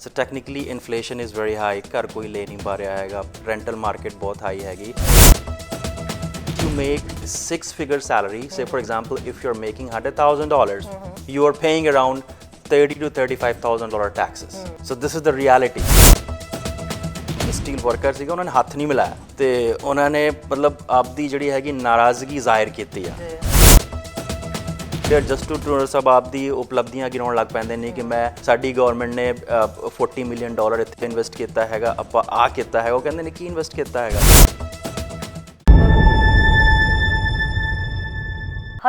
So technically inflation is very high ਘਰ ਕੋਈ ਲੈ ਨਹੀਂ ਪਾ ਰਿਹਾ ਹੈਗਾ ਰੈਂਟਲ ਮਾਰਕੀਟ ਬਹੁਤ ਹਾਈ ਹੈਗੀ to make six figure salary say for example if you're making $100000 you are paying around 30 to 35000 dollar taxes so this is the reality steel worker ਸੀਗਾ ਉਹਨਾਂ ਨੇ ਹੱਥ ਨਹੀਂ ਮਿਲਾਇਆ ਤੇ ਉਹਨਾਂ ਨੇ ਮਤਲਬ ਆਪਦੀ ਜਿਹੜੀ ਹੈਗੀ ਨਾਰਾਜ਼ਗੀ ਜ਼ਾਹਿਰ ਕੀਤੀ ਆ ਫਿਰ ਜਸਟ ਟੂ ਟੂਰ ਸਭ ਆਪਦੀ ਉਪਲਬਧੀਆਂ ਗਿਣਾਉਣ ਲੱਗ ਪੈਂਦੇ ਨੇ ਕਿ ਮੈਂ ਸਾਡੀ ਗਵਰਨਮੈਂਟ ਨੇ ਅ, 40 ਮਿਲੀਅਨ ਡਾਲਰ ਇੱਥੇ ਇਨਵੈਸਟ ਕੀਤਾ ਹੈਗਾ ਆਪਾਂ ਆ ਕੀਤਾ ਹੈ ਉਹ ਕਹਿੰਦੇ ਨੇ ਕੀ ਇਨਵੈਸਟ ਕੀਤਾ ਹੈਗਾ?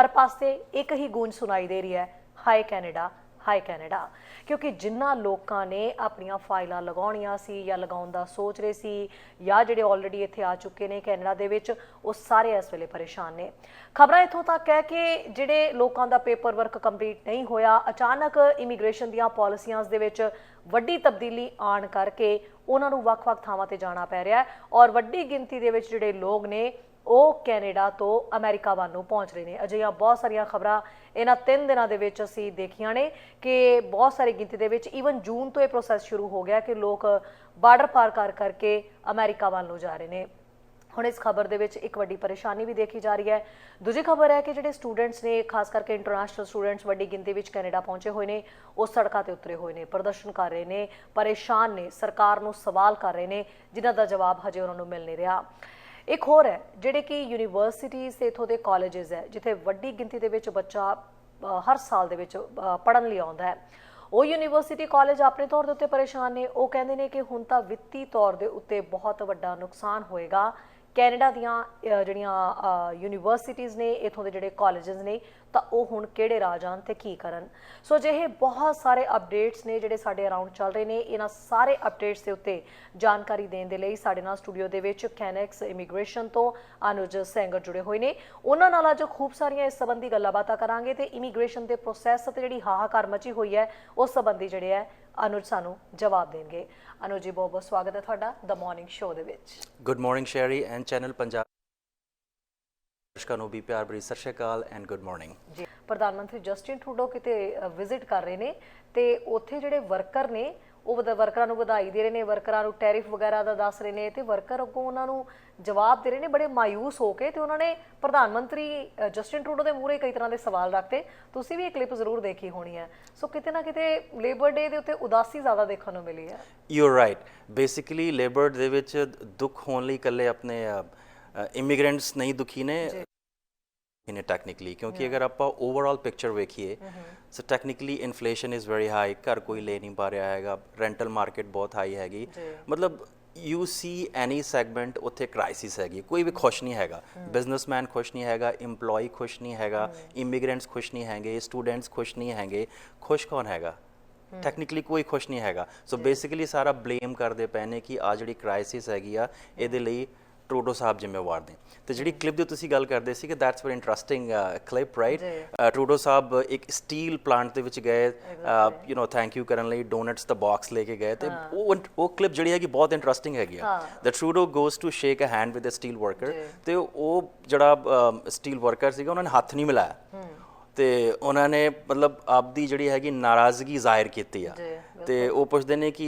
ਹਰ ਪਾਸੇ ਇੱਕ ਹੀ ਗੂੰਜ ਸੁਣਾਈ ਦੇ ਰਹੀ ਹੈ ਹਾਈ ਕੈਨੇਡਾ। High Canada. ਕਿਉਂਕਿ ਜਿਨ੍ਹਾਂ ਲੋਕਾਂ ਨੇ ਆਪਣੀਆਂ ਫਾਈਲਾਂ ਲਗਾਉਣੀਆਂ ਸੀ ਜਾਂ ਲਗਾਉਣ ਦਾ ਸੋਚ ਰਹੇ ਸੀ ਜਾਂ ਜਿਹੜੇ ਆਲਰੇਡੀ ਇੱਥੇ ਆ ਚੁੱਕੇ ਨੇ ਕੈਨੇਡਾ ਦੇ ਵਿੱਚ, ਉਹ ਸਾਰੇ ਇਸ ਵੇਲੇ ਪਰੇਸ਼ਾਨ ਨੇ। ਖਬਰਾਂ ਇੱਥੋਂ ਤੱਕ ਹੈ ਕਿ ਜਿਹੜੇ ਲੋਕਾਂ ਦਾ ਪੇਪਰ ਵਰਕ ਕੰਪਲੀਟ ਨਹੀਂ ਹੋਇਆ, ਅਚਾਨਕ ਇਮੀਗ੍ਰੇਸ਼ਨ ਦੀਆਂ ਪਾਲਿਸੀਆਂ ਦੇ ਵਿੱਚ ਵੱਡੀ ਤਬਦੀਲੀ ਆਣ ਕਰਕੇ ਉਹਨਾਂ ਨੂੰ ਵੱਖ-ਵੱਖ ਥਾਵਾਂ ਤੇ ਜਾਣਾ ਪੈ ਰਿਹਾ ਹੈ ਔਰ ਵੱਡੀ ਗਿਣਤੀ ਦੇ ਵਿੱਚ ਜਿਹੜੇ ਲੋਕ ਨੇ ਉਹ ਕੈਨੇਡਾ ਤੋਂ ਅਮਰੀਕਾ ਵੱਲ ਨੂੰ ਪਹੁੰਚ ਰਹੇ ਨੇ। ਅਜਿਹੀਆਂ ਬਹੁਤ ਸਾਰੀਆਂ ਖਬਰਾਂ ਇਹਨਾਂ ਤਿੰਨ ਦਿਨਾਂ ਦੇ ਵਿੱਚ ਅਸੀਂ ਦੇਖੀਆਂ ਨੇ ਕਿ ਬਹੁਤ ਸਾਰੀ ਗਿਣਤੀ ਦੇ ਵਿੱਚ ਈਵਨ ਜੂਨ ਤੋਂ ਇਹ ਪ੍ਰੋਸੈਸ ਸ਼ੁਰੂ ਹੋ ਗਿਆ ਕਿ ਲੋਕ ਬਾਰਡਰ ਪਾਰ ਕਰ ਕਰਕੇ ਅਮਰੀਕਾ ਵੱਲ ਨੂੰ ਜਾ ਰਹੇ ਨੇ। ਹੁਣ ਇਸ ਖਬਰ ਦੇ ਵਿੱਚ ਇੱਕ ਵੱਡੀ ਪਰੇਸ਼ਾਨੀ ਵੀ ਦੇਖੀ ਜਾ ਰਹੀ ਹੈ। ਦੂਜੀ ਖਬਰ ਹੈ ਕਿ ਜਿਹੜੇ ਸਟੂਡੈਂਟਸ ਨੇ, ਖਾਸ ਕਰਕੇ ਇੰਟਰਨੈਸ਼ਨਲ ਸਟੂਡੈਂਟਸ ਵੱਡੀ ਗਿਣਤੀ ਵਿੱਚ ਕੈਨੇਡਾ ਪਹੁੰਚੇ ਹੋਏ ਨੇ, ਉਹ ਸੜਕਾਂ ਤੇ ਉਤਰੇ ਹੋਏ ਨੇ, ਪ੍ਰਦਰਸ਼ਨ ਕਰ ਰਹੇ ਨੇ, ਪਰੇਸ਼ਾਨ ਨੇ, ਸਰਕਾਰ ਨੂੰ ਸਵਾਲ ਕਰ ਰਹੇ ਨੇ, ਜਿਨ੍ਹਾਂ ਦਾ ਜਵਾਬ ਹਜੇ ਉਹਨਾਂ ਨੂੰ ਮਿਲ ਨਹੀਂ ਰਿਹਾ। ਇੱਕ ਹੋਰ ਹੈ, ਜਿਹੜੇ ਕਿ ਯੂਨੀਵਰਸਿਟੀਜ਼ ਤੇ ਇਥੋਂ ਦੇ ਕਾਲਜਸ ਹੈ, ਜਿੱਥੇ ਵੱਡੀ ਗਿਣਤੀ ਦੇ ਵਿੱਚ ਬੱਚਾ ਹਰ ਸਾਲ ਦੇ ਵਿੱਚ ਪੜਨ ਲਈ ਆਉਂਦਾ ਹੈ। ਉਹ ਯੂਨੀਵਰਸਿਟੀ ਕਾਲਜ ਆਪਣੇ ਤੌਰ ਦੇ ਉੱਤੇ ਪਰੇਸ਼ਾਨ ਨੇ। ਉਹ ਕਹਿੰਦੇ ਨੇ ਕਿ ਹੁਣ ਤਾਂ ਵਿੱਤੀ ਤੌਰ ਦੇ ਉੱਤੇ ਬਹੁਤ ਵੱਡਾ ਨੁਕਸਾਨ ਹੋਏਗਾ। ਕੈਨੇਡਾ ਦੀਆਂ ਜਿਹੜੀਆਂ ਯੂਨੀਵਰਸਿਟੀਜ਼ ਨੇ, ਇਥੋਂ ਦੇ ਜਿਹੜੇ ਕਾਲਜਸ ਨੇ, ਤਾਂ ਉਹ ਹੁਣ ਕਿਹੜੇ ਰਾਹ ਜਾਣ ਤੇ ਕੀ ਕਰਨ? ਸੋ ਅਜਿਹੇ ਬਹੁਤ ਸਾਰੇ ਅਪਡੇਟਸ ਨੇ ਜਿਹੜੇ ਸਾਡੇ ਅਰਾਊਂਡ ਚੱਲ ਰਹੇ ਨੇ। ਇਹਨਾਂ ਸਾਰੇ ਅਪਡੇਟਸ ਦੇ ਉੱਤੇ ਜਾਣਕਾਰੀ ਦੇਣ ਦੇ ਲਈ ਸਾਡੇ ਨਾਲ ਸਟੂਡੀਓ ਦੇ ਵਿੱਚ ਕੈਨੈਕਸ ਇਮੀਗ੍ਰੇਸ਼ਨ ਤੋਂ ਅਨੁਜ ਸੈਂਗਰ ਜੁੜੇ ਹੋਏ ਨੇ। ਉਹਨਾਂ ਨਾਲ ਅੱਜ ਖੂਬ ਸਾਰੀਆਂ ਇਸ ਸੰਬੰਧੀ ਗੱਲਾਂ ਬਾਤਾਂ ਕਰਾਂਗੇ ਤੇ ਇਮੀਗ੍ਰੇਸ਼ਨ ਦੇ ਪ੍ਰੋਸੈਸ ਤੇ ਜਿਹੜੀ ਹਾਹਾਕਾਰ ਮਚੀ ਹੋਈ ਹੈ, ਉਸ ਸੰਬੰਧੀ ਜਿਹੜੇ ਹੈ ਅਨੁਜ ਸਾਨੂੰ ਜਵਾਬ ਦੇਣਗੇ। ਅਨੁਜ ਜੀ ਬਹੁਤ ਬਹੁਤ ਸਵਾਗਤ ਹੈ ਤੁਹਾਡਾ ਦ ਮਾਰਨਿੰਗ ਸ਼ੋਅ ਦੇ ਵਿੱਚ। Good morning Sherry and channel Punjab ਦਰਸ਼ਕਾਂ ਨੂੰ ਵੀ ਪਿਆਰ ਭਰੀ ਸਤਿ ਸ਼੍ਰੀ ਅਕਾਲ ਐਂਡ ਗੁੱਡ ਮਾਰਨਿੰਗ ਜੀ ਪ੍ਰਧਾਨ ਮੰਤਰੀ ਜਸਟਿਨ ਟਰੂਡੋ ਕਿਤੇ ਵਿਜ਼ਿਟ ਕਰ ਰਹੇ ਨੇ ਤੇ ਉੱਥੇ ਜਿਹੜੇ ਵਰਕਰ ਨੇ ਉਹ ਵਰਕਰਾਂ ਨੂੰ ਵਧਾਈ ਦੇ ਰਹੇ ਨੇ ਵਰਕਰਾਂ ਨੂੰ ਟੈਰਿਫ ਵਗੈਰਾ ਦਾ ਦੱਸ ਰਹੇ ਨੇ ਤੇ ਵਰਕਰ ਅੱਗੋਂ ਉਹਨਾਂ ਨੂੰ ਜਵਾਬ ਦੇ ਰਹੇ ਨੇ ਬੜੇ ਮਾਇੂਸ ਹੋ ਕੇ ਤੇ ਉਹਨਾਂ ਨੇ ਪ੍ਰਧਾਨ ਮੰਤਰੀ ਜਸਟਿਨ ਟਰੂਡੋ ਦੇ ਮੂਹਰੇ ਕਈ ਤਰ੍ਹਾਂ ਦੇ ਸਵਾਲ ਰੱਖਤੇ। ਤੁਸੀਂ ਵੀ ਇਹ ਕਲਿੱਪ ਜ਼ਰੂਰ ਦੇਖੀ ਹੋਣੀ ਹੈ। ਸੋ ਕਿਤੇ ਨਾ ਕਿਤੇ ਲੇਬਰ ਡੇ ਦੇ ਉੱਤੇ ਉਦਾਸੀ ਜ਼ਿਆਦਾ ਦੇਖਣ ਨੂੰ ਮਿਲੀ ਹੈ। You are right basically labour ਦੇ ਵਿੱਚ ਦੁੱਖ ਹੋਣ ਲਈ ਇਕੱਲੇ ਆਪਣੇ ਇਮੀਗ੍ਰੈਂਟਸ ਨਹੀਂ ਦੁਖੀ ਨੇ। ਇਨ ਟੈਕਨੀਕਲੀ ਕਿਉਂਕਿ ਅਗਰ ਆਪਾਂ ਓਵਰਆਲ ਪਿਕਚਰ ਵੇਖੀਏ so technically inflation is very high ਘਰ ਕੋਈ ਲੈ ਨਹੀਂ ਪਾ ਰਿਹਾ ਹੈਗਾ ਰੈਂਟਲ ਮਾਰਕੀਟ ਬਹੁਤ ਹਾਈ ਹੈਗੀ ਮਤਲਬ ਯੂ ਸੀ ਐਨੀ ਸੈਗਮੈਂਟ ਉੱਥੇ ਕ੍ਰਾਈਸਿਸ ਹੈਗੀ ਕੋਈ ਵੀ ਖੁਸ਼ ਨਹੀਂ ਹੈਗਾ ਬਿਜ਼ਨਸਮੈਨ ਖੁਸ਼ ਨਹੀਂ ਹੈਗਾ EMPLOYE ਖੁਸ਼ ਨਹੀਂ ਹੈਗਾ ਇਮੀਗ੍ਰੈਂਟਸ ਖੁਸ਼ ਨਹੀਂ ਹੈਗੇ ਸਟੂਡੈਂਟਸ ਖੁਸ਼ ਨਹੀਂ ਹੈਗੇ ਖੁਸ਼ ਕੌਣ ਹੈਗਾ ਟੈਕਨੀਕਲੀ ਕੋਈ ਖੁਸ਼ ਨਹੀਂ ਹੈਗਾ ਸੋ ਬੇਸਿਕਲੀ ਸਾਰਾ ਬਲੇਮ ਕਰਦੇ ਪਏ ਨੇ ਕਿ ਆ ਜਿਹੜੀ ਕ੍ਰਾਈਸਿਸ ਹੈਗੀ ਆ ਇਹਦੇ ਲਈ ਟਰੂਡੋ ਸਾਹਿਬ ਜ਼ਿੰਮੇਵਾਰ ਨੇ। ਤੇ ਜਿਹੜੀ ਕਲਿੱਪ ਦੀ ਤੁਸੀਂ ਗੱਲ ਕਰਦੇ ਸੀ ਕਿ that's very interesting clip right Trudeau ਸਾਹਿਬ ਇੱਕ ਸਟੀਲ ਪਲਾਂਟ ਦੇ ਵਿੱਚ ਗਏ ਯੂ نو ਥੈਂਕ ਯੂ ਕਰਨ ਲਈ ਡੋਨਟਸ ਦਾ ਬਾਕਸ ਲੈ ਕੇ ਗਏ ਤੇ ਉਹ ਉਹ ਕਲਿੱਪ ਜਿਹੜੀ ਹੈਗੀ ਬਹੁਤ ਇੰਟਰਸਟਿੰਗ ਹੈਗੀ ਆ। The Trudeau goes to shake a hand with a steel worker ਤੇ ਉਹ ਜਿਹੜਾ ਸਟੀਲ ਵਰਕਰ ਸੀਗਾ ਉਹਨਾਂ ਨੇ ਹੱਥ ਨਹੀਂ ਮਿਲਾਇਆ। ਤੇ ਉਹਨਾਂ ਨੇ ਮਤਲਬ ਆਪਦੀ ਜਿਹੜੀ ਹੈਗੀ ਨਾਰਾਜ਼ਗੀ ਜ਼ਾਹਿਰ ਕੀਤੀ ਆ। ਤੇ ਉਹ ਪੁੱਛਦੇ ਨੇ ਕਿ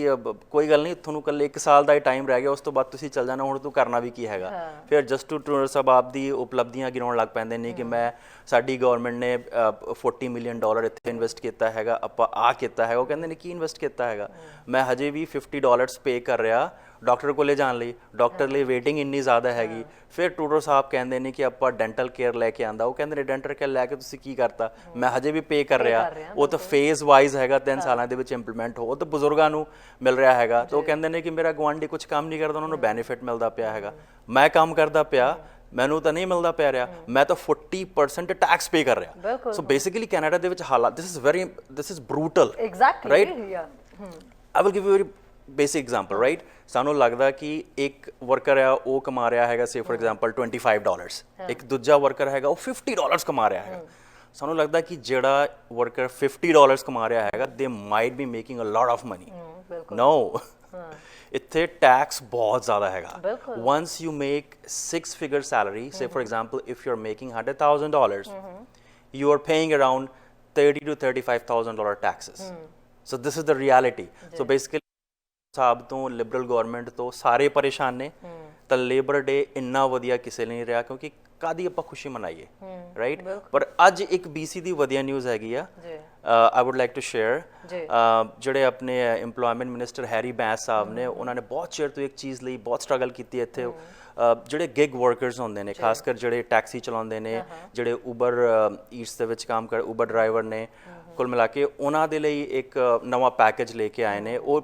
ਕੋਈ ਗੱਲ ਨਹੀਂ ਤੁਹਾਨੂੰ ਕੱਲੇ 1 ਸਾਲ ਦਾ ਹੀ ਟਾਈਮ ਰਹਿ ਗਿਆ ਉਸ ਤੋਂ ਬਾਅਦ ਤੁਸੀਂ ਚੱਲ ਜਾਣਾ ਹੁਣ ਤੂੰ ਕਰਨਾ ਵੀ ਕੀ ਹੈਗਾ। ਫਿਰ ਜਸਟ ਟੂ ਟੂਰ ਸਭ ਆਪਦੀ ਉਪਲਬਧੀਆਂ ਗਿਣਾਉਣ ਲੱਗ ਪੈਂਦੇ ਨੇ ਕਿ ਮੈਂ ਸਾਡੀ ਗਵਰਨਮੈਂਟ ਨੇ ਅ, 40 ਮਿਲੀਅਨ ਡਾਲਰ ਇੱਥੇ ਇਨਵੈਸਟ ਕੀਤਾ ਹੈਗਾ ਆਪਾਂ ਆ ਕੀਤਾ ਹੈਗਾ ਉਹ ਕਹਿੰਦੇ ਨੇ ਕੀ ਇਨਵੈਸਟ ਕੀਤਾ ਹੈਗਾ? ਮੈਂ ਹਜੇ ਵੀ 50 ਡਾਲਰਸ ਪੇ ਕਰ ਰਿਹਾ ਡਾਕਟਰ ਕੋਲੇ ਜਾਣ ਲਈ। ਡਾਕਟਰ ਲਈ ਵੇਟਿੰਗ ਇੰਨੀ ਜ਼ਿਆਦਾ ਹੈਗੀ। ਫਿਰ ਟੂਡਰ ਸਾਹਿਬ ਕਹਿੰਦੇ ਨੇ ਕਿ ਆਪਾਂ ਡੈਂਟਲ ਕੇਅਰ ਲੈ ਕੇ ਆਂਦਾ। ਉਹ ਕਹਿੰਦੇ ਨੇ ਡੈਂਟਲ ਕੇਅਰ ਲੈ ਕੇ ਤੁਸੀਂ ਕੀ ਕਰਤਾ? ਮੈਂ ਹਜੇ ਵੀ ਪੇ ਕਰ ਰਿਹਾ। ਉਹ ਤਾਂ ਫੇਜ਼ ਵਾਈਜ਼ ਹੈਗਾ 3 ਸਾਲਾਂ ਦੇ ਵਿੱਚ ਇੰਪਲੀਮੈਂਟ ਹੋ। ਉਹ ਤਾਂ ਬਜ਼ੁਰਗਾਂ ਨੂੰ ਮਿਲ ਰਿਹਾ ਹੈਗਾ। ਤਾਂ ਉਹ ਕਹਿੰਦੇ ਨੇ ਕਿ ਮੇਰਾ ਗਵਾਂਢੀ ਕੁਝ ਕੰਮ ਨਹੀਂ ਕਰਦਾ ਉਹਨਾਂ ਨੂੰ ਬੈਨੀਫਿਟ ਮਿਲਦਾ ਪਿਆ ਹੈਗਾ। ਮੈਂ ਕੰਮ ਕਰਦਾ ਪਿਆ ਮੈਨੂੰ ਤਾਂ ਨਹੀਂ ਮਿਲਦਾ ਪਿਆ ਰਿਹਾ। ਮੈਂ ਤਾਂ 40% ਟੈਕਸ ਪੇ ਕਰ ਰਿਹਾ। ਸੋ ਬੇਸਿਕਲੀ ਕੈਨੇਡਾ ਦੇ ਵਿੱਚ ਹਾਲਾਤ this is very this is brutal exactly? Yeah I will give you very basic example right ਸਾਨੂੰ ਲੱਗਦਾ ਕਿ ਇੱਕ ਵਰਕਰ ਹੈ ਉਹ ਕਮਾ ਰਿਹਾ ਹੈਗਾ ਸੇ ਫॉर ਐਗਜ਼ਾਮਪਲ 25 ਡਾਲਰਸ ਇੱਕ ਦੂਜਾ ਵਰਕਰ ਹੈਗਾ ਉਹ 50 ਡਾਲਰਸ ਕਮਾ ਰਿਹਾ ਹੈਗਾ। ਸਾਨੂੰ ਲੱਗਦਾ ਕਿ ਜਿਹੜਾ ਵਰਕਰ 50 ਡਾਲਰਸ ਕਮਾ ਰਿਹਾ ਹੈਗਾ they might be making a lot of money ਬਿਲਕੁਲ। ਨੋ ਇੱਥੇ ਟੈਕਸ ਬਹੁਤ ਜ਼ਿਆਦਾ ਹੈਗਾ। ਬਿਲਕੁਲ। once you make six figure salary say for example if you're making $100000 you are paying around 30 to 35000 dollar taxes so this is the reality so basically ਸਾਹਿਬ ਤੋਂ Liberal government ਤੋਂ ਸਾਰੇ ਪਰੇਸ਼ਾਨ ਨੇ। ਤਾਂ ਲੇਬਰ ਡੇ ਇੰਨਾ ਵਧੀਆ ਕਿਸੇ ਲਈ ਨਹੀਂ ਰਿਹਾ ਕਿਉਂਕਿ ਕਾਦੀ ਆਪਾਂ ਖੁਸ਼ੀ ਮਨਾਈਏ ਰਾਈਟ ਪਰ ਅੱਜ ਇੱਕ BC ਦੀ ਵਧੀਆ ਨਿਊਜ਼ ਹੈਗੀ ਆ। ਜੀ। I would like to share. ਜਿਹੜੇ ਆਪਣੇ EMPLOYMENT ਮਿਨਿਸਟਰ ਹੈਰੀ ਬੈਂਸ ਸਾਹਿਬ ਨੇ ਉਹਨਾਂ ਨੇ ਬਹੁਤ ਚਿਰ ਤੋਂ ਇੱਕ ਚੀਜ਼ ਲਈ ਬਹੁਤ ਸਟਰਗਲ ਕੀਤੀ ਇੱਥੇ। ਜਿਹੜੇ ਗਿਗ ਵਰਕਰਸ ਹੁੰਦੇ ਨੇ ਖਾਸ ਕਰ ਜਿਹੜੇ ਟੈਕਸੀ ਚਲਾਉਂਦੇ ਨੇ ਜਿਹੜੇ ਉਬਰ ਈਟਸ ਦੇ ਵਿੱਚ ਕੰਮ ਕਰ ਉਬਰ ਡਰਾਈਵਰ ਨੇ। ਕੁੱਲ ਮਿਲਾ ਕੇ ਉਹਨਾਂ ਦੇ ਲਈ ਇੱਕ ਨਵਾਂ ਪੈਕੇਜ ਲੈ ਕੇ ਆਏ ਨੇ। ਉਹ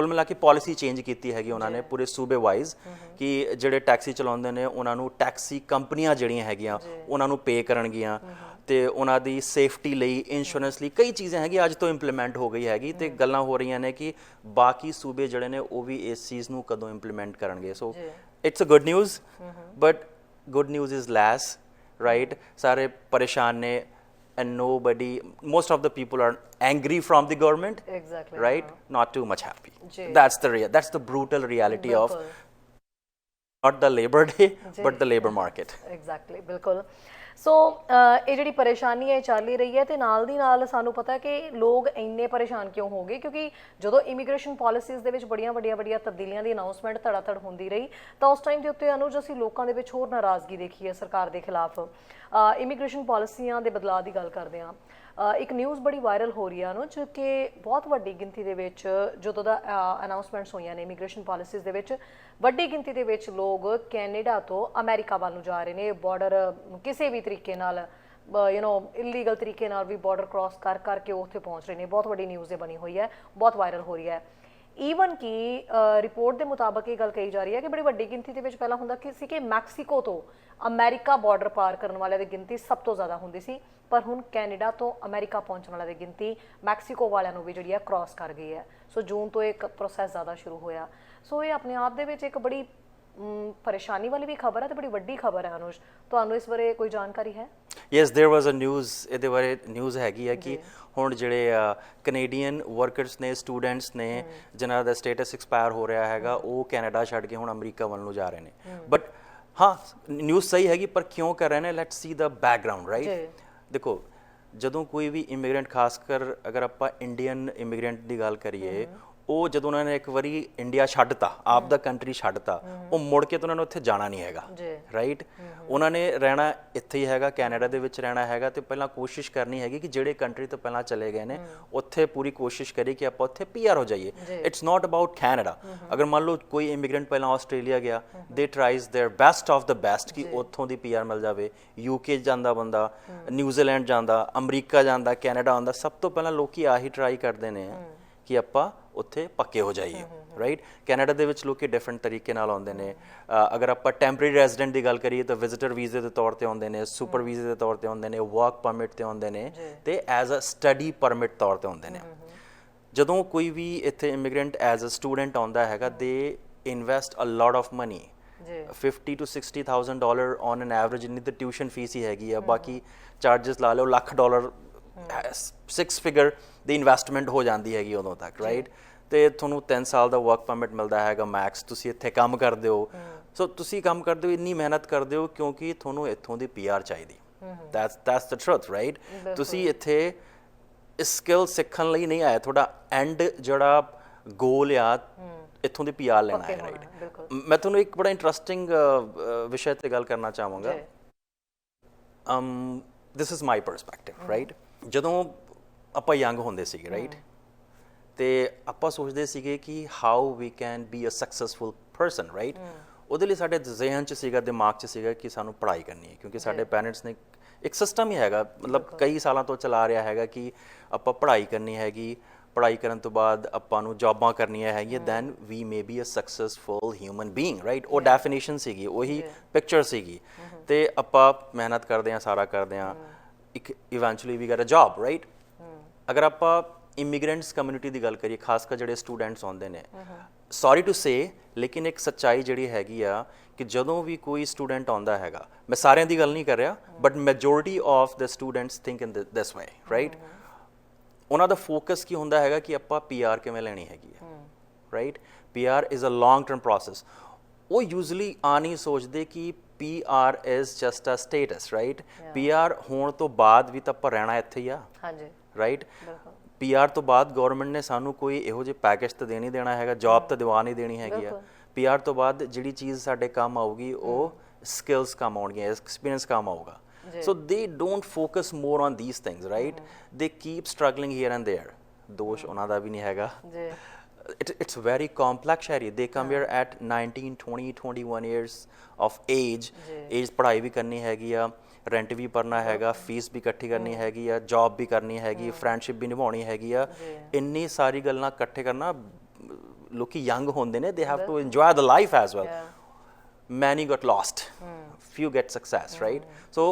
ਕੁੱਲ ਮਿਲਾ ਕੇ ਪਾਲਿਸੀ ਚੇਂਜ ਕੀਤੀ ਹੈਗੀ ਉਹਨਾਂ ਨੇ ਪੂਰੇ ਸੂਬੇ ਵਾਈਜ਼ ਕਿ ਜਿਹੜੇ ਟੈਕਸੀ ਚਲਾਉਂਦੇ ਨੇ ਉਹਨਾਂ ਨੂੰ ਟੈਕਸੀ ਕੰਪਨੀਆਂ ਜਿਹੜੀਆਂ ਹੈਗੀਆਂ ਉਹਨਾਂ ਨੂੰ ਪੇ ਕਰਨਗੀਆਂ ਤੇ ਉਹਨਾਂ ਦੀ ਸੇਫਟੀ ਲਈ ਇੰਸ਼ੋਰੈਂਸ ਲਈ ਕਈ ਚੀਜ਼ਾਂ ਹੈਗੀਆਂ ਅੱਜ ਤੋਂ ਇੰਪਲੀਮੈਂਟ ਹੋ ਗਈ ਹੈਗੀ ਤੇ ਗੱਲਾਂ ਹੋ ਰਹੀਆਂ ਨੇ ਕਿ ਬਾਕੀ ਸੂਬੇ ਜਿਹੜੇ ਨੇ ਉਹ ਵੀ ਇਸ ਚੀਜ਼ ਨੂੰ ਕਦੋਂ ਇੰਪਲੀਮੈਂਟ ਕਰਨਗੇ। So it's a good news but good news is less right ਸਾਰੇ ਪਰੇਸ਼ਾਨ ਨੇ and nobody, most of the people are angry from the government. Exactly. Right? Yeah. Not too much happy. That's the real. that's the brutal reality Bilkul. of not the labor day, but the labor market. Exactly. Bilkul. ਸੋ ਇਹ ਜਿਹੜੀ ਪਰੇਸ਼ਾਨੀ ਹੈ, ਇਹ ਚੱਲ ਹੀ ਰਹੀ ਹੈ ਤੇ ਨਾਲ ਦੀ ਨਾਲ ਸਾਨੂੰ ਪਤਾ ਕਿ ਲੋਕ ਇੰਨੇ ਪਰੇਸ਼ਾਨ ਕਿਉਂ ਹੋ ਗਏ? ਕਿਉਂਕਿ ਜਦੋਂ ਇਮੀਗ੍ਰੇਸ਼ਨ ਪਾਲਿਸੀਜ਼ ਦੇ ਵਿੱਚ ਬੜੀਆਂ ਵੱਡੀਆਂ ਵੱਡੀਆਂ ਤਬਦੀਲੀਆਂ ਦੀ ਅਨਾਉਂਸਮੈਂਟ ਧੜਾਧੜ ਹੁੰਦੀ ਰਹੀ, ਤਾਂ ਉਸ ਟਾਈਮ ਦੇ ਉੱਤੇ ਅਨੁਜ ਅਸੀਂ ਲੋਕਾਂ ਦੇ ਵਿੱਚ ਹੋਰ ਨਾਰਾਜ਼ਗੀ ਦੇਖੀ ਹੈ ਸਰਕਾਰ ਦੇ ਖਿਲਾਫ। ਇਮੀਗ੍ਰੇਸ਼ਨ ਪਾਲਿਸੀਆਂ ਦੇ ਬਦਲਾਅ ਦੀ ਗੱਲ ਕਰਦੇ ਹਾਂ। ਇੱਕ ਨਿਊਜ਼ ਬੜੀ ਵਾਇਰਲ ਹੋ ਰਹੀ ਹੈ ਅਨੁਜ ਕਿ ਬਹੁਤ ਵੱਡੀ ਗਿਣਤੀ ਦੇ ਵਿੱਚ ਜਦੋਂ ਦਾ ਅਨਾਉਂਸਮੈਂਟਸ ਹੋਈਆਂ ਨੇ ਇਮੀਗ੍ਰੇਸ਼ਨ ਪਾਲਿਸੀਜ਼ ਦੇ ਵਿੱਚ ਵੱਡੀ ਗਿਣਤੀ ਦੇ ਵਿੱਚ ਲੋਕ ਕੈਨੇਡਾ ਤੋਂ ਅਮਰੀਕਾ ਵੱਲ ਨੂੰ ਜਾ ਰਹੇ ਨੇ। ਬਾਰਡਰ ਕਿਸੇ ਵੀ ਤਰੀਕੇ ਨਾਲ ਯੂ نو ਇਲੀਗਲ ਤਰੀਕੇ ਨਾਲ ਵੀ ਬਾਰਡਰ ਕ੍ਰਾਸ ਕਰ ਕਰਕੇ ਉਹ ਉੱਥੇ ਪਹੁੰਚ ਰਹੇ ਨੇ। ਬਹੁਤ ਵੱਡੀ ਨਿਊਜ਼ ਇਹ ਬਣੀ ਹੋਈ ਹੈ, ਬਹੁਤ ਵਾਇਰਲ ਹੋ ਰਹੀ ਹੈ। ਈਵਨ ਕਿ ਰਿਪੋਰਟ ਦੇ ਮੁਤਾਬਕ ਇਹ ਗੱਲ ਕਹੀ ਜਾ ਰਹੀ ਹੈ ਕਿ ਬੜੀ ਵੱਡੀ ਗਿਣਤੀ ਦੇ ਵਿੱਚ ਪਹਿਲਾਂ ਹੁੰਦਾ ਕਿ ਸੀ ਕਿ ਮੈਕਸੀਕੋ ਤੋਂ ਅਮਰੀਕਾ ਬਾਰਡਰ ਪਾਰ ਕਰਨ ਵਾਲਿਆਂ ਦੀ ਗਿਣਤੀ ਸਭ ਤੋਂ ਜ਼ਿਆਦਾ ਹੁੰਦੀ ਸੀ, ਪਰ ਹੁਣ ਕੈਨੇਡਾ ਤੋਂ ਅਮਰੀਕਾ ਪਹੁੰਚਣ ਵਾਲਿਆਂ ਦੀ ਗਿਣਤੀ ਮੈਕਸੀਕੋ ਵਾਲਿਆਂ ਨੂੰ ਵੀ ਜਿਹੜੀ ਹੈ ਕ੍ਰਾਸ ਕਰ ਗਈ ਹੈ। ਸੋ ਜੂਨ ਤੋਂ ਇੱਕ ਪ੍ਰੋਸੈਸ ਜ਼ਿਆਦਾ ਸ਼ੁਰੂ ਹੋਇਆ। ਸੋ ਇਹ ਆਪਣੇ ਆਪ ਦੇ ਵਿੱਚ ਇੱਕ ਬੜੀ ਪਰੇਸ਼ਾਨੀ ਵਾਲੀ ਵੀ ਖਬਰ ਹੈ ਤੇ ਬੜੀ ਵੱਡੀ ਖਬਰ ਹੈ ਅਨੁਜ ਤੁਹਾਨੂੰ ਇਸ ਬਾਰੇ ਕੋਈ ਜਾਣਕਾਰੀ ਹੈ yes there was a news ਇਹਦੇ ਬਾਰੇ ਨਿਊਜ਼ ਹੈਗੀ ਹੈ ਕਿ ਹੁਣ ਜਿਹੜੇ ਕੈਨੇਡੀਅਨ ਵਰਕਰਸ ਨੇ ਸਟੂਡੈਂਟਸ ਨੇ ਜਿਨ੍ਹਾਂ ਦਾ ਸਟੇਟਸ ਐਕਸਪਾਇਰ ਹੋ ਰਿਹਾ ਹੈਗਾ ਉਹ ਕੈਨੇਡਾ ਛੱਡ ਕੇ ਹੁਣ ਅਮਰੀਕਾ ਵੱਲ ਨੂੰ ਜਾ ਰਹੇ ਨੇ ਬਟ ਹਾਂ ਨਿਊਜ਼ ਸਹੀ ਹੈਗੀ ਪਰ ਕਿਉਂ ਕਰ ਰਹੇ ਨੇ ਲੈਟਸ ਸੀ ਦਾ ਬੈਕਗ੍ਰਾਉਂਡ ਜੀ। ਰਾਈਟ ਦੇਖੋ ਜਦੋਂ ਕੋਈ ਵੀ ਇਮੀਗ੍ਰੈਂਟ ਖਾਸ ਕਰ ਅਗਰ ਆਪਾਂ ਇੰਡੀਅਨ ਇਮੀਗ੍ਰੈਂਟ ਦੀ ਗੱਲ ਕਰੀਏ ਉਹ ਜਦੋਂ ਉਹਨਾਂ ਨੇ ਇੱਕ ਵਾਰੀ ਇੰਡੀਆ ਛੱਡਤਾ ਆਪ ਦਾ ਕੰਟਰੀ ਛੱਡਤਾ ਉਹ ਮੁੜ ਕੇ ਤਾਂ ਉਹਨਾਂ ਨੂੰ ਉੱਥੇ ਜਾਣਾ ਨਹੀਂ ਹੈਗਾ ਜੀ। ਰਾਈਟ ਉਹਨਾਂ ਨੇ ਰਹਿਣਾ ਇੱਥੇ ਹੀ ਹੈਗਾ ਕੈਨੇਡਾ ਦੇ ਵਿੱਚ ਰਹਿਣਾ ਹੈਗਾ ਤੇ ਪਹਿਲਾਂ ਕੋਸ਼ਿਸ਼ ਕਰਨੀ ਹੈਗੀ ਕਿ ਜਿਹੜੇ ਕੰਟਰੀ ਤੋਂ ਪਹਿਲਾਂ ਚਲੇ ਗਏ ਨੇ ਉੱਥੇ ਪੂਰੀ ਕੋਸ਼ਿਸ਼ ਕਰੀ ਕਿ ਆਪਾਂ ਉੱਥੇ ਪੀਆਰ ਹੋ ਜਾਈਏ ਇਟਸ ਨਾਟ ਅਬਾਊਟ ਕੈਨੇਡਾ ਅਗਰ ਮੰਨ ਲਓ ਕੋਈ ਇਮੀਗ੍ਰੈਂਟ ਪਹਿਲਾਂ ਆਸਟ੍ਰੇਲੀਆ ਗਿਆ they tries their best of the best ਕਿ ਉੱਥੋਂ ਦੀ ਪੀਆਰ ਮਿਲ ਜਾਵੇ ਯੂਕੇ ਜਾਂਦਾ ਬੰਦਾ ਨਿਊਜ਼ੀਲੈਂਡ ਜਾਂਦਾ ਅਮਰੀਕਾ ਜਾਂਦਾ ਕੈਨੇਡਾ ਆਉਂਦਾ ਸਭ ਤੋਂ ਪਹਿਲਾਂ ਲੋਕੀ ਆਹੀ ਟਰਾਈ ਕਰਦੇ ਨੇ ਕਿ ਆਪਾਂ ਉੱਥੇ ਪੱਕੇ ਹੋ ਜਾਈਏ ਰਾਈਟ ਕੈਨੇਡਾ ਦੇ ਵਿੱਚ ਲੋਕੀ ਡਿਫਰੈਂਟ ਤਰੀਕੇ ਨਾਲ ਆਉਂਦੇ ਨੇ। ਅਗਰ ਆਪਾਂ ਟੈਂਪਰੇਰੀ ਰੈਜ਼ੀਡੈਂਟ ਦੀ ਗੱਲ ਕਰੀਏ ਤਾਂ ਵਿਜ਼ਿਟਰ ਵੀਜ਼ੇ ਦੇ ਤੌਰ ਤੇ ਆਉਂਦੇ ਨੇ ਸੁਪਰ ਵੀਜ਼ੇ ਦੇ ਤੌਰ ਤੇ ਆਉਂਦੇ ਨੇ ਵਰਕ ਪਰਮਿਟ ਤੇ ਆਉਂਦੇ ਨੇ ਤੇ ਐਜ਼ ਅ ਸਟੱਡੀ ਪਰਮਿਟ ਤੌਰ ਤੇ ਆਉਂਦੇ ਨੇ। ਜਦੋਂ ਕੋਈ ਵੀ ਇੱਥੇ ਇਮੀਗ੍ਰੈਂਟ ਐਜ਼ ਅ ਸਟੂਡੈਂਟ ਆਉਂਦਾ ਹੈਗਾ they invest a lot of money ਜੀ। 50 to 60000 dollar on an average ਇੰਨੀ ਤਾਂ ਟਿਊਸ਼ਨ ਫੀਸ ਹੀ ਹੈਗੀ ਆ। ਬਾਕੀ ਚਾਰजेस ਲਾ ਲਓ ਲੱਖ ਡਾਲਰ 6 ਫਿਗਰ ਦੀ ਇਨਵੈਸਟਮੈਂਟ ਹੋ ਜਾਂਦੀ ਹੈਗੀ ਉਦੋਂ ਤੱਕ ਰਾਈਟ ਤੇ ਤੁਹਾਨੂੰ 3 ਸਾਲ ਦਾ ਵਰਕ ਪਰਮਿਟ ਮਿਲਦਾ ਹੈਗਾ ਮੈਕਸ ਤੁਸੀਂ ਇੱਥੇ ਕੰਮ ਕਰਦੇ ਹੋ। ਸੋ ਤੁਸੀਂ ਕੰਮ ਕਰਦੇ ਹੋ ਇੰਨੀ ਮਿਹਨਤ ਕਰਦੇ ਹੋ ਕਿਉਂਕਿ ਤੁਹਾਨੂੰ ਇੱਥੋਂ ਦੀ ਪੀਆਰ ਚਾਹੀਦੀ। That's that's the truth right ਤੁਸੀਂ ਇੱਥੇ ਸਕਿੱਲ ਸਿੱਖਣ ਲਈ ਨਹੀਂ ਆਏ ਤੁਹਾਡਾ ਐਂਡ ਜਿਹੜਾ ਗੋਲ ਆ ਇੱਥੋਂ ਦੀ ਪੀਆਰ ਲੈਣਾ ਹੈ ਰਾਈਟ ਮੈਂ ਤੁਹਾਨੂੰ ਇੱਕ ਬੜਾ ਇੰਟਰਸਟਿੰਗ ਵਿਸ਼ੇ ਤੇ ਗੱਲ ਕਰਨਾ ਚਾਹਾਂਗਾ। um this is my perspective right? ਜਦੋਂ ਆਪਾਂ ਯੰਗ ਹੁੰਦੇ ਸੀਗੇ ਰਾਈਟ ਤੇ ਆਪਾਂ ਸੋਚਦੇ ਸੀਗੇ ਕਿ how we can be a successful person right ਉਹਦੇ ਲਈ ਸਾਡੇ ਜ਼ਿਹਨ 'ਚ ਸੀਗਾ ਦਿਮਾਗ 'ਚ ਸੀਗਾ ਕਿ ਸਾਨੂੰ ਪੜ੍ਹਾਈ ਕਰਨੀ ਹੈ ਕਿਉਂਕਿ ਸਾਡੇ ਪੈਰੈਂਟਸ ਨੇ ਇੱਕ ਸਿਸਟਮ ਹੀ ਹੈਗਾ ਮਤਲਬ ਕਈ ਸਾਲਾਂ ਤੋਂ ਚਲਾ ਰਿਹਾ ਹੈਗਾ ਕਿ ਆਪਾਂ ਪੜ੍ਹਾਈ ਕਰਨੀ ਹੈਗੀ ਪੜ੍ਹਾਈ ਕਰਨ ਤੋਂ ਬਾਅਦ ਆਪਾਂ ਨੂੰ ਜੌਬਾਂ ਕਰਨੀਆਂ ਹੈਗੀਆਂ then we may be a successful human being right ਉਹ ਡੈਫੀਨੇਸ਼ਨ ਸੀਗੀ ਉਹੀ ਪਿਕਚਰ ਸੀਗੀ। ਤੇ ਆਪਾਂ ਮਿਹਨਤ ਕਰਦੇ ਹਾਂ ਸਾਰਾ ਕਰਦੇ ਹਾਂ। ਇੱਕ eventually we get a job right ਅਗਰ ਆਪਾਂ ਇਮੀਗ੍ਰੈਂਟਸ ਕਮਿਊਨਿਟੀ ਦੀ ਗੱਲ ਕਰੀਏ, ਖਾਸ ਕਰ ਜਿਹੜੇ ਸਟੂਡੈਂਟਸ ਆਉਂਦੇ ਨੇ ਸੌਰੀ ਟੂ ਸੇ ਲੇਕਿਨ ਇੱਕ ਸੱਚਾਈ ਜਿਹੜੀ ਹੈਗੀ ਆ ਕਿ ਜਦੋਂ ਵੀ ਕੋਈ ਸਟੂਡੈਂਟ ਆਉਂਦਾ ਹੈਗਾ, ਮੈਂ ਸਾਰਿਆਂ ਦੀ ਗੱਲ ਨਹੀਂ ਕਰ ਰਿਹਾ but majority of the students think in this way right ਉਹਨਾਂ ਦਾ ਫੋਕਸ ਕੀ ਹੁੰਦਾ ਹੈਗਾ ਕਿ ਆਪਾਂ ਪੀਆਰ ਕਿਵੇਂ ਲੈਣੀ ਹੈਗੀ ਹੈ right PR is a long term process ਉਹ ਯੂਜ਼ਲੀ ਆ ਨਹੀਂ ਸੋਚਦੇ ਕਿ PR is just a status right? PR ਹੋਣ ਤੋਂ ਬਾਅਦ ਵੀ ਤਾਂ ਆਪਾਂ ਰਹਿਣਾ ਇੱਥੇ ਹੀ ਆ। ਹਾਂਜੀ। ਰਾਈਟ PR ਤੋਂ ਬਾਅਦ ਗਵਰਨਮੈਂਟ ਨੇ ਸਾਨੂੰ ਕੋਈ ਇਹੋ ਜਿਹੇ ਪੈਕੇਜ ਤਾਂ ਦੇਣੀ ਦੇਣਾ ਹੈਗਾ ਜੌਬ ਤਾਂ ਦਿਵਾ ਨਹੀਂ ਦੇਣੀ ਹੈਗੀ ਆ। PR ਤੋਂ ਬਾਅਦ ਜਿਹੜੀ ਚੀਜ਼ ਸਾਡੇ ਕੰਮ ਆਊਗੀ ਉਹ skills ਕੰਮ ਆਉਣਗੀਆਂ ਐਕਸਪੀਰੀਅੰਸ ਕੰਮ ਆਊਗਾ। so they don't focus more on these things right? they keep struggling here and there ਦੋਸ਼ ਉਹਨਾਂ ਦਾ ਵੀ ਨਹੀਂ ਹੈਗਾ। ਜੀ। It, it's very complex area they come here at 19 20 21 years of age age ਪੜ੍ਹਾਈ ਵੀ ਕਰਨੀ ਹੈਗੀ ਆ ਰੈਂਟ ਵੀ ਭਰਨਾ ਹੈਗਾ ਫੀਸ ਵੀ ਇਕੱਠੀ ਕਰਨੀ ਹੈਗੀ ਆ ਜੌਬ ਵੀ ਕਰਨੀ ਹੈਗੀ ਫਰੈਂਡਸ਼ਿਪ ਵੀ ਨਿਭਾਉਣੀ ਹੈਗੀ ਆ ਇੰਨੀ ਸਾਰੀ ਗੱਲਾਂ ਇਕੱਠੇ ਕਰਨਾ ਲੋਕੀ ਯੰਗ ਹੁੰਦੇ ਨੇ they have to enjoy the life as well many got lost few get success right so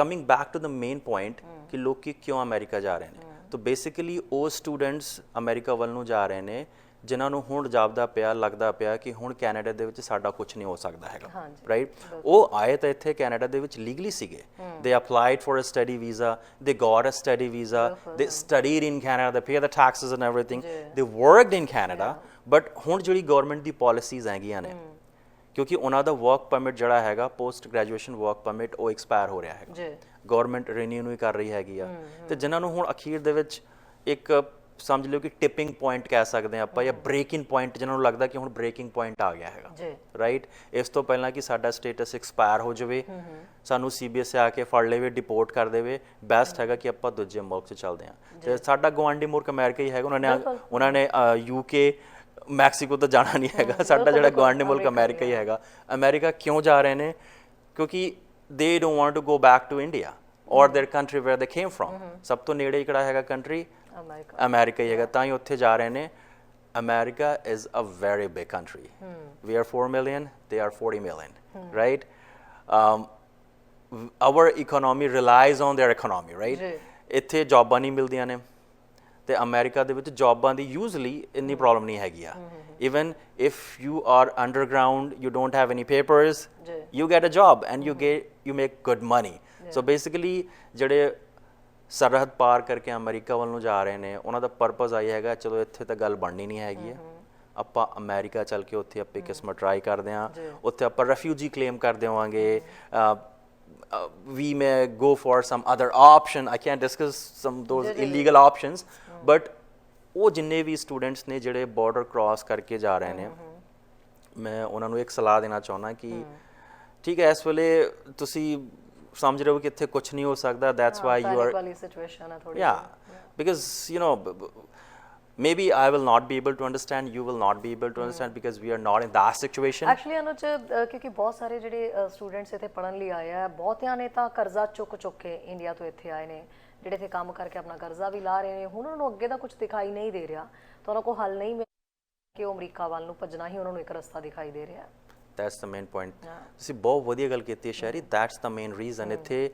coming back to the main point ਕਿ ਲੋਕੀ ਕਿਉਂ ਅਮਰੀਕਾ ਜਾ ਰਹੇ ਨੇ ਤਾਂ ਬੇਸਿਕਲੀ ਉਹ ਸਟੂਡੈਂਟਸ ਅਮਰੀਕਾ ਵੱਲ ਨੂੰ ਜਾ ਰਹੇ ਨੇ ਜਿਨ੍ਹਾਂ ਨੂੰ ਹੁਣ ਜਾਪਦਾ ਪਿਆ ਲੱਗਦਾ ਪਿਆ ਕਿ ਹੁਣ ਕੈਨੇਡਾ ਦੇ ਵਿੱਚ ਸਾਡਾ ਕੁਝ ਨਹੀਂ ਹੋ ਸਕਦਾ ਹੈਗਾ ਰਾਈਟ ਉਹ ਆਏ ਤਾਂ ਇੱਥੇ ਕੈਨੇਡਾ ਦੇ ਵਿੱਚ ਲੀਗਲੀ ਸੀਗੇ। They applied for a study visa they got a study visa they studied in Canada they paid the taxes and everything they worked in Canada but ਹੁਣ ਜਿਹੜੀ ਗਵਰਨਮੈਂਟ ਦੀ ਪਾਲਿਸੀਜ਼ ਹੈਗੀਆਂ ਨੇ ਕਿਉਂਕਿ ਉਹਨਾਂ ਦਾ ਵਰਕ ਪਰਮਿਟ ਜਿਹੜਾ ਹੈਗਾ post graduation work permit ਉਹ expire ਹੋ ਰਿਹਾ ਹੈਗਾ। ਗਵਰਨਮੈਂਟ ਰੀਨਿਊ ਨਹੀਂ ਕਰ ਰਹੀ ਹੈਗੀ ਆ। ਤੇ ਜਿਨ੍ਹਾਂ ਨੂੰ ਹੁਣ ਅਖੀਰ ਦੇ ਵਿੱਚ ਇੱਕ ਸਮਝ ਲਿਓ ਕਿ ਟਿਪਿੰਗ ਪੁਆਇੰਟ ਕਹਿ ਸਕਦੇ ਆ ਆਪਾਂ ਜਾਂ ਬ੍ਰੇਕਿੰਗ ਪੁਆਇੰਟ ਜਿਨ੍ਹਾਂ ਨੂੰ ਲੱਗਦਾ ਕਿ ਹੁਣ ਬ੍ਰੇਕਿੰਗ ਪੁਆਇੰਟ ਆ ਗਿਆ ਹੈਗਾ। ਜੀ। ਰਾਈਟ ਇਸ ਤੋਂ ਪਹਿਲਾਂ ਕਿ ਸਾਡਾ ਸਟੇਟਸ ਐਕਸਪਾਇਰ ਹੋ ਜਾਵੇ ਸਾਨੂੰ ਸੀਬੀਐਸ ਆ ਕੇ ਫੜ ਲਵੇ ਡਿਪੋਰਟ ਕਰ ਦੇਵੇ ਬੈਸਟ ਹੈਗਾ ਕਿ ਆਪਾਂ ਦੂਜੇ ਮੁਲਕ 'ਚ ਚੱਲਦੇ ਹਾਂ। ਤੇ ਸਾਡਾ ਗਵਾਂਡੀ ਮੁਲਕ ਅਮਰੀਕਾ ਹੀ ਹੈਗਾ ਉਹਨਾਂ ਨੇ ਉਹਨਾਂ ਨੇ ਯੂਕੇ ਮੈਕਸੀਕੋ ਤਾਂ ਜਾਣਾ ਨਹੀਂ ਹੈਗਾ। ਸਾਡਾ ਜਿਹੜਾ ਗਵਾਂਡੀ ਮੁਲਕ ਅਮਰੀਕਾ ਹੀ ਹੈਗਾ। ਅਮਰੀਕਾ ਕਿਉਂ ਜਾ ਰਹੇ ਨੇ? ਕਿਉਂਕਿ they don't want to go back to India or their country where they came from. Sab to neede ikda hai country. America. America hai ga. Taan hi utthe ja rahe ne. Is a very big country. We are 4 million, they are 40 million, right? Um, our economy relies on their economy, right? ਇੱਥੇ ਜੌਬਾਂ ਨਹੀਂ ਮਿਲਦੀਆਂ ਨੇ ਤੇ America ਦੇ ਵਿੱਚ ਜੌਬਾਂ ਦੀ usually ਇੰਨੀ problem ਨਹੀਂ ਹੈਗੀ ਆ even if you are underground you don't have any papers you get a job and you get you make good money so basically ਜਿਹੜੇ ਸਰਹੱਦ ਪਾਰ ਕਰਕੇ ਅਮਰੀਕਾ ਵੱਲ ਨੂੰ ਜਾ ਰਹੇ ਨੇ ਉਹਨਾਂ ਦਾ ਪਰਪਸ ਆਈ ਹੈਗਾ ਚਲੋ ਇੱਥੇ ਤਾਂ ਗੱਲ ਬਣਨੀ ਨਹੀਂ ਹੈਗੀ ਆ ਆਪਾਂ ਅਮਰੀਕਾ ਚੱਲ ਕੇ ਉੱਥੇ ਆਪੇ ਕਿਸਮਤ ਟਰਾਈ ਕਰਦੇ ਆ ਉੱਥੇ ਆਪਾਂ ਰੈਫਿਊਜੀ ਕਲੇਮ ਕਰ ਦੇਵਾਂਗੇ we may go for some other option i can't discuss some those illegal options but ਉਹ ਜਿੰਨੇ ਵੀ ਸਟੂਡੈਂਟਸ ਨੇ ਜਿਹੜੇ ਬਾਰਡਰ ਕ੍ਰਾਸ ਕਰਕੇ ਜਾ ਰਹੇ ਨੇ ਮੈਂ ਉਹਨਾਂ ਨੂੰ ਇੱਕ ਸਲਾਹ ਦੇਣਾ ਚਾਹੁੰਦਾ ਕਿ ਠੀਕ ਹੈ ਇਸ ਵੇਲੇ ਤੁਸੀਂ ਸਮਝ ਰਹੇ ਹੋ ਕਿ ਇੱਥੇ ਕੁਝ ਨਹੀਂ ਹੋ ਸਕਦਾ ਵਾਲੀ ਸਿਚੁਏਸ਼ਨ ਹੈ ਥੋੜੀ yeah because you know b- b- maybe i will not be able to understand you will not be able to understand because we are not in that situation. Actually Anuj ਕਿਉਂਕਿ ਬਹੁਤ ਸਾਰੇ ਜਿਹੜੇ students ਇੱਥੇ ਪੜਨ ਲਈ ਆਏ ਆ ਬਹੁਤਿਆਂ ਨੇ ਤਾਂ ਕਰਜ਼ਾ ਚੁੱਕ ਚੁੱਕ ਕੇ ਇੰਡੀਆ ਤੋਂ ਇੱਥੇ ਆਏ ਨੇ ਜਿਹੜੇ ਇੱਥੇ ਕੰਮ ਕਰਕੇ ਆਪਣਾ ਕਰਜ਼ਾ ਵੀ ਲਾ ਰਹੇ ਨੇ ਹੁਣ ਉਹਨਾਂ ਨੂੰ ਅੱਗੇ ਦਾ ਕੁਝ ਦਿਖਾਈ ਨਹੀਂ ਦੇ ਰਿਹਾ ਤਾਂ ਉਹਨਾਂ ਕੋਲ ਹੱਲ ਨਹੀਂ ਮਿਲ ਕਿ ਉਹ ਅਮਰੀਕਾ ਵੱਲ ਨੂੰ ਭੱਜਣਾ ਹੀ ਉਹਨਾਂ ਨੂੰ ਇੱਕ ਰਸਤਾ ਦਿਖਾਈ ਦੇ ਰਿਹਾ ਦੈਟਸ ਦ ਮੇਨ ਪੁਆਇੰਟ ਤੁਸੀਂ ਬਹੁਤ ਵਧੀਆ ਗੱਲ ਕੀਤੀ ਹੈ ਸ਼ਹਿਰੀ ਦੈਟਸ ਦ ਮੇਨ ਰੀਜ਼ਨ ਇੱਥੇ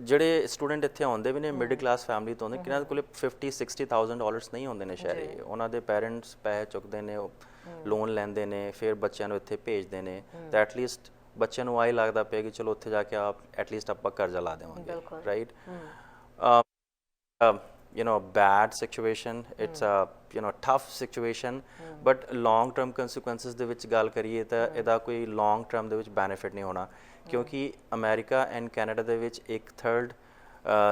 ਜਿਹੜੇ ਸਟੂਡੈਂਟ ਇੱਥੇ ਆਉਂਦੇ ਵੀ ਨੇ ਮਿਡਲ ਕਲਾਸ ਫੈਮਿਲੀ ਤੋਂ ਆਉਂਦੇ ਕਿਨਾਂ ਦੇ ਕੋਲੇ 50 60000 ਡਾਲਰਸ ਨਹੀਂ ਹੁੰਦੇ ਨੇ ਸ਼ਹਿਰੀ ਉਹਨਾਂ ਦੇ ਪੈਰੈਂਟਸ ਪੈਸੇ ਚੁੱਕਦੇ ਨੇ ਲੋਨ ਲੈਂਦੇ ਨੇ ਫਿਰ ਬੱਚਿਆਂ ਨੂੰ ਇੱਥੇ ਭੇਜਦੇ ਨੇ। ਤਾਂ ਐਟਲੀਸਟ ਬੱਚਿਆਂ ਨੂੰ ਆਈ ਲੱਗਦਾ ਪਿਆ ਕਿ ਚਲੋ ਉੱਥੇ ਜਾ ਕੇ ਆਪ ਐਟਲੀਸਟ ਆਪਾਂ ਕਰਜ਼ਾ ਲਾ ਦੇਵਾਂਗੇ। Right you know bad situation. It's a you know tough situation. But long term consequences ਦੇ ਵਿੱਚ ਗੱਲ ਕਰੀਏ ਤਾਂ ਇਹਦਾ ਕੋਈ long term ਦੇ ਵਿੱਚ benefit ਨਹੀਂ ਹੋਣਾ ਕਿਉਂਕਿ ਅਮਰੀਕਾ ਐਂਡ ਕੈਨੇਡਾ ਦੇ ਵਿੱਚ ਇੱਕ ਥਰਡ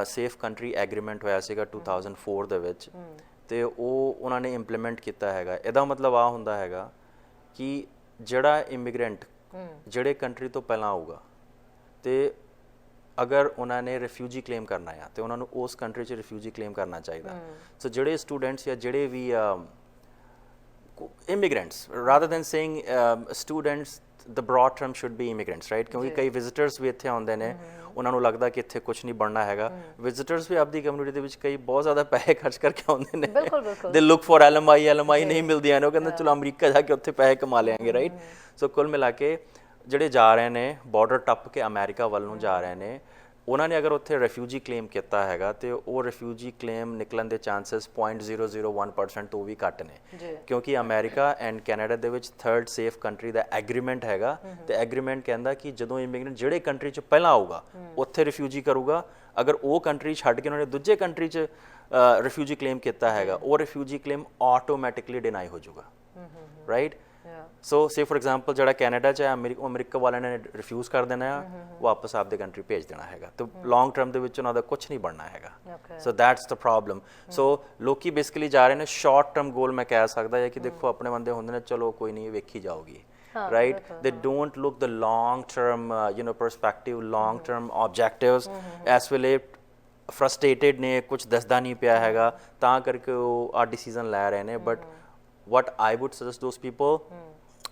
ਸੇਫ ਕੰਟਰੀ ਐਗਰੀਮੈਂਟ ਹੋਇਆ ਸੀਗਾ 2004 ਦੇ ਵਿੱਚ ਤੇ ਉਹ ਉਹਨਾਂ ਨੇ ਇੰਪਲੀਮੈਂਟ ਕੀਤਾ ਹੈਗਾ ਇਹਦਾ ਮਤਲਬ ਆ ਹੁੰਦਾ ਹੈਗਾ ਕਿ ਜਿਹੜਾ ਇਮੀਗ੍ਰੈਂਟ ਜਿਹੜੇ ਕੰਟਰੀ ਤੋਂ ਪਹਿਲਾਂ ਆਊਗਾ ਤੇ ਅਗਰ ਉਹਨਾਂ ਨੇ ਰਿਫਿਊਜੀ ਕਲੇਮ ਕਰਨਾ ਆ ਤੇ ਉਹਨਾਂ ਨੂੰ ਉਸ ਕੰਟਰੀ 'ਚ ਰਿਫਿਊਜੀ ਕਲੇਮ ਕਰਨਾ ਚਾਹੀਦਾ। ਸੋ ਜਿਹੜੇ ਸਟੂਡੈਂਟਸ ਜਾਂ ਜਿਹੜੇ ਵੀ rather than saying um, students the broad term should be immigrants right? ਕਿਉਂਕਿ ਕਈ ਵਿਜ਼ਿਟਰਸ ਵੀ ਇੱਥੇ ਆਉਂਦੇ ਨੇ ਉਹਨਾਂ ਨੂੰ ਲੱਗਦਾ ਕਿ ਇੱਥੇ ਕੁਝ ਨਹੀਂ ਬਣਨਾ ਹੈਗਾ। ਵਿਜ਼ਿਟਰਸ ਵੀ ਆਪਦੀ ਕਮਿਊਨਿਟੀ ਦੇ ਵਿੱਚ ਕਈ ਬਹੁਤ ਜ਼ਿਆਦਾ ਪੈਸੇ ਖਰਚ ਕਰਕੇ ਆਉਂਦੇ ਨੇ। ਬਿਲਕੁਲ, ਬਿਲਕੁਲ। ਦੇ ਲੁੱਕ ਫॉर ਐਲਐਮਆਈ ਐਲਐਮਆਈ ਨਹੀਂ ਮਿਲਦੀਆਂ ਨੇ ਉਹ ਕਹਿੰਦੇ ਚਲੋ ਅਮਰੀਕਾ ਜਾ ਕੇ ਉੱਥੇ ਪੈਸੇ ਕਮਾ ਲਿਆਂਗੇ ਰਾਈਟ ਸੋ ਕੁੱਲ ਮਿਲਾ ਕੇ ਜਿਹੜੇ ਜਾ ਰਹੇ ਨੇ ਬਾਰਡਰ ਟੱਪ ਕੇ ਅਮਰੀਕਾ ਵੱਲ ਨੂੰ ਜਾ ਰਹੇ ਨੇ ਉਹਨਾਂ ਨੇ ਅਗਰ ਉੱਥੇ ਰਿਫਿਊਜੀ ਕਲੇਮ ਕੀਤਾ ਹੈਗਾ ਤੇ ਉਹ ਰਿਫਿਊਜੀ ਕਲੇਮ ਨਿਕਲਣ ਦੇ ਚਾਂਸਸ 0.001% ਤੋਂ ਵੀ ਘੱਟ ਨੇ। ਕਿਉਂਕਿ ਅਮਰੀਕਾ ਐਂਡ ਕੈਨੇਡਾ ਦੇ ਵਿੱਚ ਥਰਡ ਸੇਫ ਕੰਟਰੀ ਦਾ ਐਗਰੀਮੈਂਟ ਹੈਗਾ। ਤੇ ਐਗਰੀਮੈਂਟ ਕਹਿੰਦਾ ਕਿ ਜਦੋਂ ਇਮੀਗ੍ਰੈਂਟ ਜਿਹੜੇ ਕੰਟਰੀ 'ਚ ਪਹਿਲਾਂ ਆਊਗਾ ਉੱਥੇ ਰਿਫਿਊਜੀ ਕਰੂਗਾ। ਅਗਰ ਉਹ ਕੰਟਰੀ ਛੱਡ ਕੇ ਉਹਨਾਂ ਨੇ ਦੂਜੇ ਕੰਟਰੀ 'ਚ ਰਿਫਿਊਜੀ ਕਲੇਮ ਕੀਤਾ ਹੈਗਾ ਉਹ ਰਿਫਿਊਜੀ ਕਲੇਮ ਆਟੋਮੈਟਿਕਲੀ ਡਿਨਾਈ ਹੋ ਜਾਊਗਾ। Right. So say for example ਜਿਹੜਾ ਕੈਨੇਡਾ ਚ ਹੈ ਅਮਰੀਕਾ ਵਾਲਿਆਂ ਨੇ ਰਿਫਿਊਜ਼ ਕਰ ਦੇਣਾ ਆ ਵਾਪਸ ਆਪਦੇ ਕੰਟਰੀ ਭੇਜ ਦੇਣਾ ਹੈਗਾ। ਤੇ ਲੌਂਗ ਟਰਮ ਦੇ ਵਿੱਚ ਉਹਨਾਂ ਦਾ ਕੁਝ ਨਹੀਂ ਬਣਨਾ ਹੈਗਾ. ਸੋ ਦੈਟਸ ਦ ਪ੍ਰੋਬਲਮ ਸੋ ਲੋਕੀ ਬੇਸਿਕਲੀ ਜਾ ਰਹੇ ਨੇ ਸ਼ਾਰਟ ਟਰਮ ਗੋਲ ਮੈਂ ਕਹਿ ਸਕਦਾ ਹੈ ਕਿ ਦੇਖੋ ਆਪਣੇ ਬੰਦੇ ਹੁੰਦੇ ਨੇ ਚਲੋ ਕੋਈ ਨਹੀਂ ਵੇਖੀ ਜਾਊਗੀ। right? they don't look the long term uh, you know perspective long term objectives. ਇਸ ਵੇਲੇ ਫਰਸਟ੍ਰੇਟਡ ਨੇ ਕੁਝ ਦੱਸਦਾ ਨਹੀਂ ਪਿਆ ਹੈਗਾ। ਤਾਂ ਕਰਕੇ ਉਹ ਆ ਡਿਸੀਜਨ ਲੈ ਰਹੇ ਨੇ but what I would suggest those people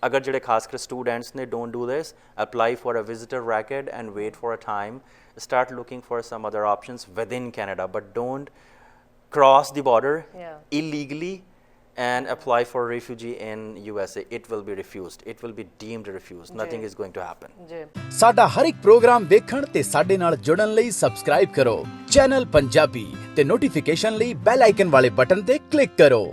ਅਗਰ ਜਿਹੜੇ ਖਾਸ ਕਰ ਸਟੂਡੈਂਟਸ ਨੇ don't do this apply for a visitor record and wait for a time start looking for some other options within Canada but don't cross the border Yeah. illegally and apply for refugee in USA it will be refused it will be deemed refused nothing is going to happen ਜੀ ਸਾਡਾ ਹਰ ਇੱਕ programme ਵੇਖਣ ਤੇ ਸਾਡੇ ਨਾਲ ਜੁੜਨ ਲਈ subscribe ਕਰੋ ਚੈਨਲ ਪੰਜਾਬੀ ਤੇ ਨੋਟੀਫਿਕੇਸ਼ਨ ਲਈ ਬੈਲ ਆਈਕਨ ਵਾਲੇ ਬਟਨ ਤੇ ਕਲਿੱਕ ਕਰੋ